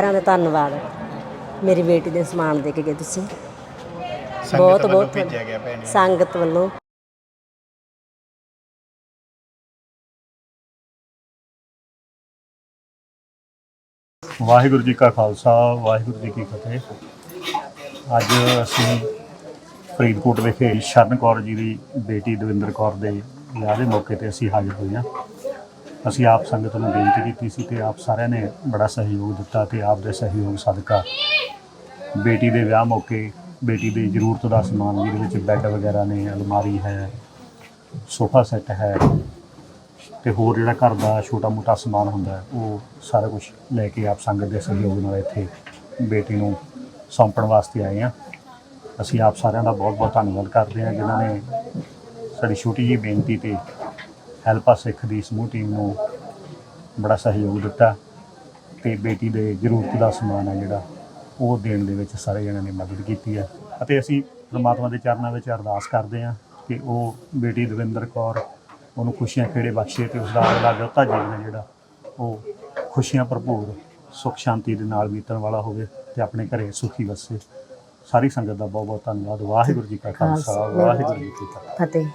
ਸਾਰਿਆਂ ਦਾ ਧੰਨਵਾਦ। ਮੇਰੀ ਬੇਟੀ ਦੇ ਸਮਾਨ ਦੇ ਕੇ ਗਏ ਤੁਸੀਂ। ਬਹੁਤ ਬਹੁਤ ਭੇਜਿਆ ਗਿਆ ਭੈਣ ਸੰਗਤ ਵੱਲੋਂ। ਵਾਹਿਗੁਰੂ ਜੀ ਕਾ ਖਾਲਸਾ ਵਾਹਿਗੁਰੂ ਜੀ ਕੀ ਫਤਿਹ। ਅੱਜ ਅਸੀਂ ਫਰੀਦਕੋਟ ਵਿਖੇ ਸ਼ਰਨ ਕੌਰ ਜੀ ਦੀ ਬੇਟੀ ਦਵਿੰਦਰ ਕੌਰ ਦੇ ਵਿਆਹ ਦੇ ਮੌਕੇ ਤੇ ਅਸੀਂ ਹਾਜ਼ਰ ਹੋਏ ਹਾਂ। ਅਸੀਂ ਆਪ ਸੰਗਤ ਨੂੰ ਬੇਨਤੀ ਕੀਤੀ ਸੀ ਤੇ ਆਪ ਸਾਰਿਆਂ ਨੇ ਬੜਾ ਸਹਿਯੋਗ ਦਿੱਤਾ ਤੇ ਆਪ ਦੇ ਸਹਿਯੋਗ ਸਦਕਾ ਬੇਟੀ ਦੇ ਵਿਆਹ ਮੌਕੇ ਬੇਟੀ ਦੀ ਜ਼ਰੂਰਤ ਦਾ ਸਮਾਨ ਜਿਹਦੇ ਵਿੱਚ ਬੈੱਡ ਵਗੈਰਾ ਨੇ, ਅਲਮਾਰੀ ਹੈ, ਸੋਫਾ ਸੈੱਟ ਹੈ ਤੇ ਹੋਰ ਜਿਹੜਾ ਘਰ ਦਾ ਛੋਟਾ ਮੋਟਾ ਸਮਾਨ ਹੁੰਦਾ ਉਹ ਸਾਰਾ ਕੁਝ ਲੈ ਕੇ ਆਪ ਸੰਗਤ ਦੇ ਸਹਿਯੋਗ ਨਾਲ ਇੱਥੇ ਬੇਟੀ ਨੂੰ ਸੌਂਪਣ ਵਾਸਤੇ ਆਏ ਹਾਂ। ਅਸੀਂ ਆਪ ਸਾਰਿਆਂ ਦਾ ਬਹੁਤ ਬਹੁਤ ਧੰਨਵਾਦ ਕਰਦੇ ਹਾਂ, ਜਿਨ੍ਹਾਂ ਨੇ ਸਾਡੀ ਛੋਟੀ ਜਿਹੀ ਬੇਨਤੀ ਤੇ ਹੈਲਪਾ ਸਿੱਖ ਦੀ ਸਮੂਹ ਟੀਮ ਨੂੰ ਬੜਾ ਸਹਿਯੋਗ ਦਿੱਤਾ ਤੇ ਬੇਟੀ ਦੇ ਜ਼ਰੂਰਤ ਦਾ ਸਮਾਨ ਹੈ ਜਿਹੜਾ ਉਹ ਦੇਣ ਦੇ ਵਿੱਚ ਸਾਰੇ ਜਣਿਆਂ ਨੇ ਮਦਦ ਕੀਤੀ ਹੈ ਅਤੇ ਅਸੀਂ ਪ੍ਰਮਾਤਮਾ ਦੇ ਚਰਨਾਂ ਵਿੱਚ ਅਰਦਾਸ ਕਰਦੇ ਹਾਂ ਕਿ ਉਹ ਬੇਟੀ ਦਵਿੰਦਰ ਕੌਰ ਉਹਨੂੰ ਖੁਸ਼ੀਆਂ ਖੇੜੇ ਬਖਸ਼ੇ ਤੇ ਉਸ ਦਾ ਅਗਲਾ ਵਿਅਹਤਾ ਜੀਵਨ ਜਿਹੜਾ ਉਹ ਖੁਸ਼ੀਆਂ ਭਰਪੂਰ ਸੁਖ ਸ਼ਾਂਤੀ ਦੇ ਨਾਲ ਬੀਤਣ ਵਾਲਾ ਹੋਵੇ ਤੇ ਆਪਣੇ ਘਰੇ ਸੁਖੀ ਵਸੇ। ਸਾਰੀ ਸੰਗਤ ਦਾ ਬਹੁਤ ਬਹੁਤ ਧੰਨਵਾਦ। ਵਾਹਿਗੁਰੂ ਜੀ ਕਾ ਖਾਲਸਾ ਵਾਹਿਗੁਰੂ ਜੀ ਕੀ ਫਤਿਹ।